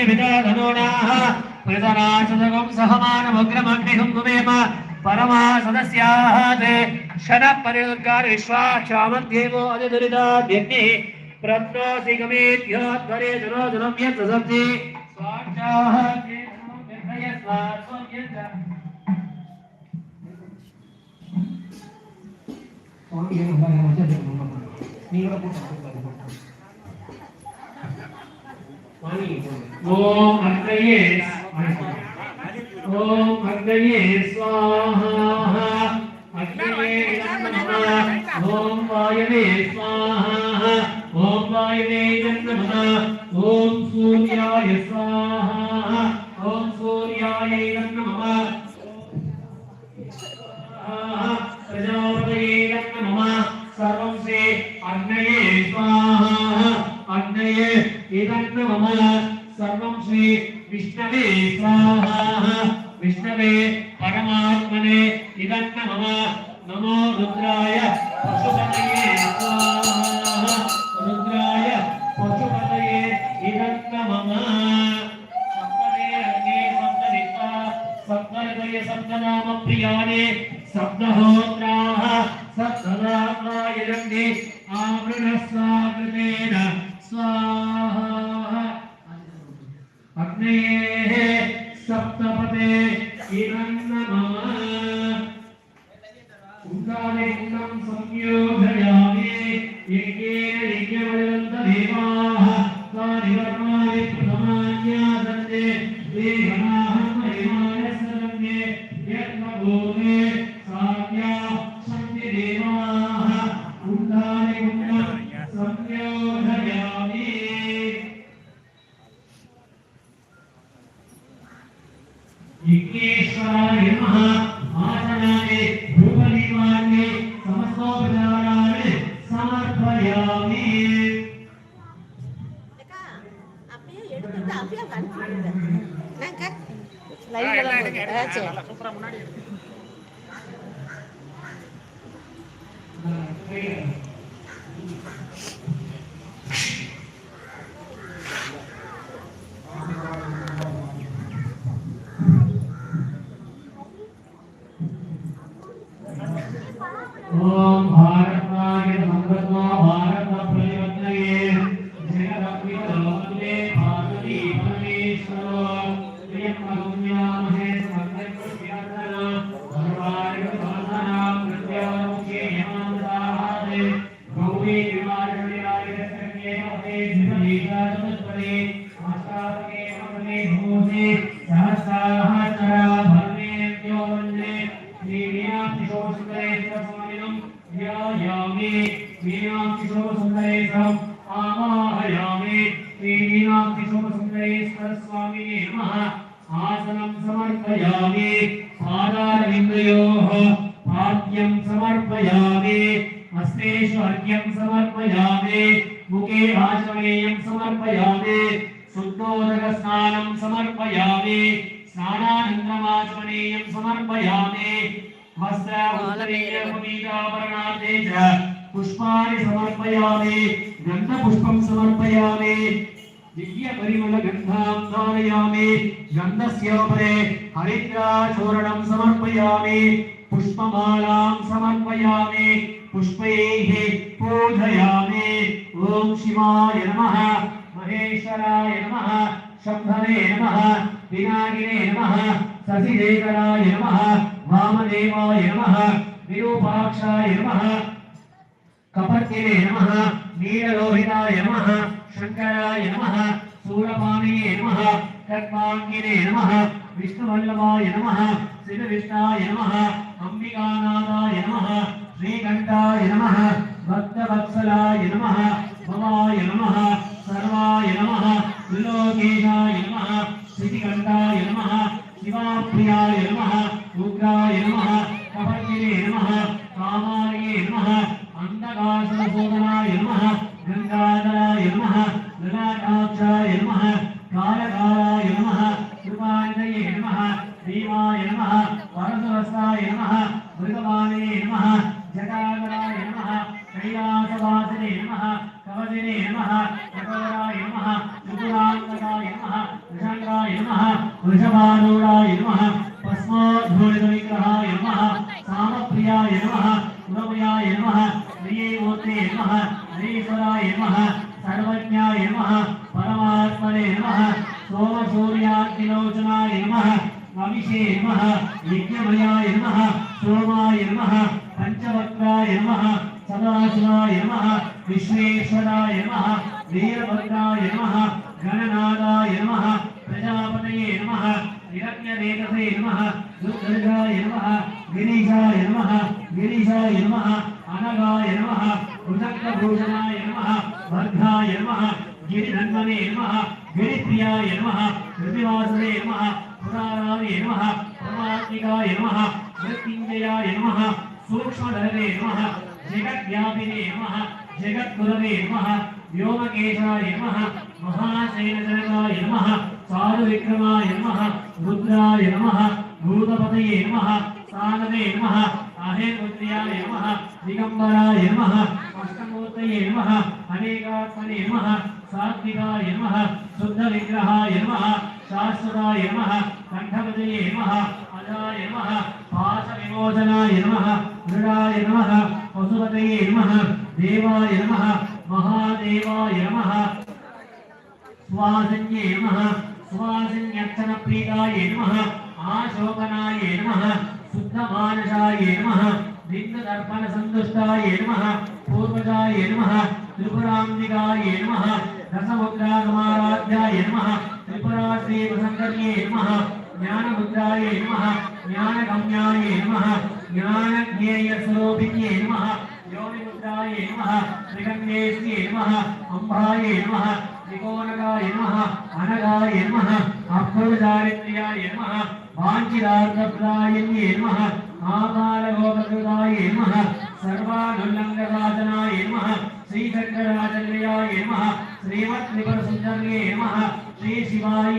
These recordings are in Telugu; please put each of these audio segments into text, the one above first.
யஜ்ய விததனோனாஹ பிரதனாசதகம் சஹமானமக்ரமக்னிகம் குமேம பரமா சதஸ்யாஹாதே ஷன பரில்கார் விஸ்வாக்ஷாமத்யேவோ அதிதுரிதா யக்னி பிரத்னோசி கமேத்யோ துவரே ஜனோ ஜனம் ओम अग्नये ओम अग्नये स्वाहा। अग्नये नमः। ओम वायवे स्वाहा। ओम वायवे नमः। ओम सूर्याय स्वाहा। ओम सूर्याय नमः। प्रजापतये नमः। सर्वं से अग्नये स्वाहा। अग्नये इदं नमः। అగ్నయే ఇదం మమ సర్వం శ్రీ విష్ణవే స్వాహ విష్ణవే పరమాత్మనే ఇదం మమ నమో రుద్రాయ పశుపతయే స్వాహ రుద్రాయ పశుపతయే ఇదం మమ సప్తదే అగ్నే సప్తదిక్పా సప్తహృదయ సప్తనామ ప్రియాణి విఘ్నేశ్వరాయ నమః ఆసనాన్ని ధూపదీపాన్ని సమస్తోపచారాన్ని సమర్పయామి அக்கா, அப்படியே எடுத்துட்டு அப்படியே கழிச்சுடுங்க. என்னங்க? मीनाक्षिशोभसुन्दरेन्द्रस्वामिनं मीनाक्षिशोभसुन्दरेन्द्रम् आमाहयामि श्रीमीनाक्षिशोभसुन्दरेश्वरस्वामिने नमः आसनं समर्पयामि पादारविन्दयोः पाद्यं समर्पयामि हस्तेषु अर्घ्यं समर्पयामि मुखे आचमेयं समर्पयामि शुद्धोदकस्नानं समर्पयामि। स्नानानन्तरमाचमनीयं समर्पयामि। वस्त्रभूषणीयभूमिकाभरणार्थे च पुष्पाणि समर्पयामि। गन्धपुष्पं समर्पयामि। दिव्यपरिमलगन्धां धारयामि। गन्धस्योपरि हरिद्राचूर्णं समर्पयामि। पुष्पमालां समर्पयामि। पुष्पैः पूजयामि। ॐ शिवाय नमः। మహేశ్వరాయ నమ శంభవే నమ వినాయకినే నమ శశిశేఖరాయ నమ వామదేవాయ నమ విరూపాక్షాయ నమ కపర్తినే నమ నీలలోహితాయ నమ శంకరాయ నమ శూలపాణియే నమ కర్మాంగినే నమ విష్ణువల్లభాయ నమ శివవిష్ణాయ నమ అంబికానాథాయ నమ శ్రీకంఠాయ నమ భక్తవత్సలాయ నమ భవా నమః సర్వాయ నమః త్రిలోకేశాయ నమః శ్రీకంఠాయ నమః శివాప్రియాయ నమః ఉగ్రాయ నమః కపర్తినే నమః కామాలయే నమః అంధకాసురశోధనాయ నమః గంగాధరాయ నమః గణాక్షాయ నమః కాలకాలాయ నమః కృపాంజయే నమః భీమాయ నమ వరదరసాయ నమ మృగమాలే నమ జటాధరాయ నమ కైలాసవాసినే నమ నమః కవదినే నమః చకోరాయ నమః త్రిపురాంతకాయ నమః వృషంగాయ నమ వృషభారూఢాయ నమ భస్మోద్ధూళిత విగ్రహాయ నమ సామప్రియాయ నమః గుణమయాయ నమః శ్రీమూర్తే నమ హరీశ్వరాయ నమ సర్వజ్ఞాయ నమ పరమాత్మనే నమః సోమసూర్యాగ్నిలోచనాయ నమ నమిషే నమ యజ్ఞమయాయ నమ సోమాయ నమ పంచవక్రాయ నమ సదాశివాయ నమ విశ్వేశ్వరాయ నమ వీరభద్రాయ నమ గణనాదాయ నమ ప్రజాపతయే నమ హిరణ్యరేతసే నమ దుర్గాయ నమ గిరీశాయ నమ గిరీశాయ నమ అనగాయ నమ ఉదక్కభూషణాయ నమ వర్గాయ నమ గిరిధన్వనే నమ గిరిప్రియాయ నమ కృతివాసనే నమ పురాణాయ నమ పరమాత్మికాయ నమ మృత్యుంజయాయ నమ సూక్ష్మధరే నమ జగద్వ్యాపినే నమ జగద్గురవే నమ వ్యోమకేశాయ నమ మహాశైలజనకాయ నమ చారు విక్రమాయ నమ రుద్రాయ నమ భూతపతయే నమ సానవే నమ అహేపుత్ర్యాయ నమ దిగంబరాయ నమ అష్టమూర్తయే నమ అనేకాత్మనే నమ సాత్వికాయ నమ శుద్ధ విగ్రహాయ నమ శాశ్వతాయ నమ కంఠపతయే నమ అదాయ నమ పాశ విమోచనాయ నమ మృడాయ నమ పశుపతయే నమ దేవాయ నమ మహాదేవాయ నమ. స్వాసన్యే నమ స్వాసన్యక్షణ ప్రీతాయ నమ ఆశోకనాయ నమః శుద్ధమానసాయ నమ భిన్న దర్పణ సంతుష్టాయ నమ పూర్వజాయ నమ త్రిపురాంబికాయ నమ రసముద్రాగమారాధ్యాయ నమః త్రిపురాశ్రీ వసంకర్యే నమ జ్ఞానముద్రాయ నమః జ్ఞానగమ్యాయ నమః జ్ఞానజ్ఞేయస్వరూపిణ్యే నమః యోనిముద్రాయ నమః త్రిగణ్యేశ్వే నమః అంబాయ నమః త్రికోణగాయ నమః అనగాయ నమః అప్రదారిత్ర్యాయ నమః వాంఛిదార్థప్రాయణ్యే నమః ఆకారగోపకృతాయ నమః సర్వానుల్లంఘరాజనాయ నమః శ్రీచక్రరాజన్యాయ నమః శ్రీమత్రిపురసుందర్యే నమః శ్రీ శివాయ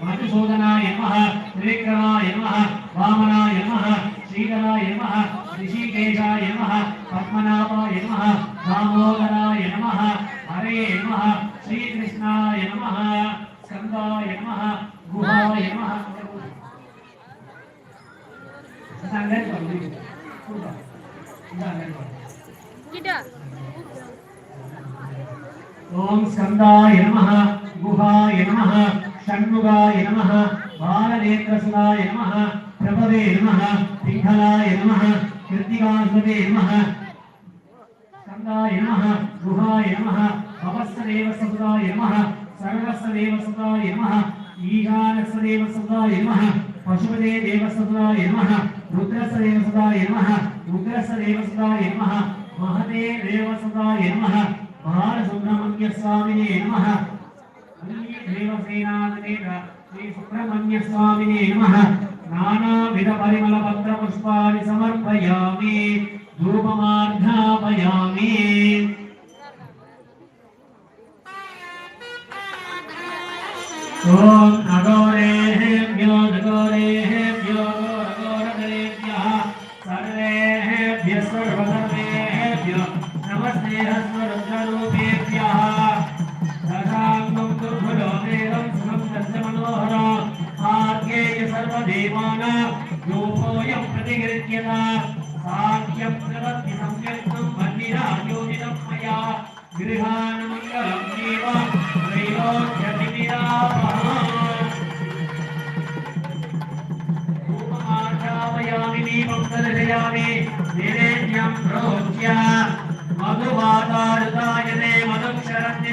மதுசூதனாய நம திரிகராய நம வாமனாய நம ஸ்ரீதராய நம ரிஷிகேஷாய நம பத்மநாபாய நம தாமோதராய நம ஹரே நம ஸ்ரீகிருஷ்ணாய நம ஸ்கந்தாய நம குஹாய நம சங்கர் பண்ணி ஓம் ஸ்கந்தாய நம குஹாய நம షణ్ముగాయ నమ బాలనేత్రసులాయ నమ ప్రభవే నమ పింగళాయ నమ కృత్తికాసుదే నమ స్కందాయ నమ గుహాయ నమ భవస్వదేవ సదాయ నమ సర్వస్వదేవ సదాయ నమ ఈశానస్వదేవ సదాయ నమ పశుపదే దేవ సదాయ నమః రుద్రస్వదేవ సదాయ నమ ఉగ్రస్వదేవ సదాయ నమ మహదే దేవ సదాయ నమః బాలసుబ్రహ్మణ్య స్వామినే నమ దేవసేనాధినేత శ్రీ సుబ్రహ్మణ్య స్వామినే నమః. నానావిధ పరిమళ పత్ర పుష్పాన్ని సమర్పయామి. ధూపమార్ఘాపయామి ఓం నగో देवानां योगोऽयं प्रतिगृह्यता साख्यं प्रदत्ति संयत्नं वह्निरायोजितं मया गृहाणमङ्गलं देव त्रैलोक्यतिरापयामि दीपं दर्शयामि निरेण्यं प्रोच्य मधुवातारुतायते मधुक्षरन्ति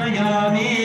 समर्पयामि